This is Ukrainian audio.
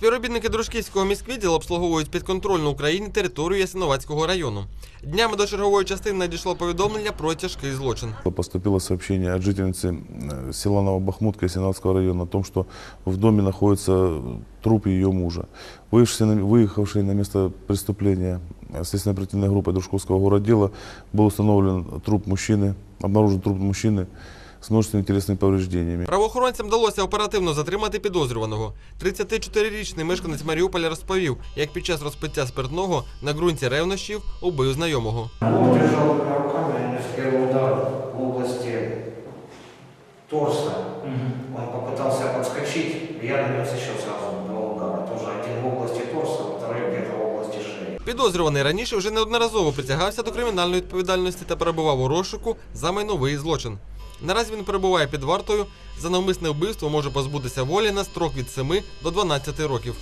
Співробітники Дружківського міськвідділу обслуговують підконтрольну Україні територію Ясиновацького району. Днями до чергової частини надійшло повідомлення про тяжкий злочин. Поступило сообщение от жительницы э, села Новобахмутка Сенатского района о том, что в доме находится труп ее мужа. Выехавший на, выехавший на место преступления э, следственной оперативной группой Дружковского городдела был установлен труп мужчины, обнаружен труп мужчины с множественными телесными повреждениями. Правоохоронцям вдалося оперативно затримати підозрюваного. 34-річний мешканець Маріуполя розповів, як під час розпиття спиртного на ґрунті ревнощів убив знайомого. Он держал двумя руками, нанес первый удар в области торса. Он попытался подскочить, и я нанес еще сразу два удара. Тоже один в области торса, второй где-то в области шеи. Підозрюваний раніше вже неодноразово притягався до кримінальної відповідальності та перебував у розшуку за майновий злочин. Наразі він перебуває під вартою. За навмисне вбивство може позбутися волі на строк від 7 до 12 років.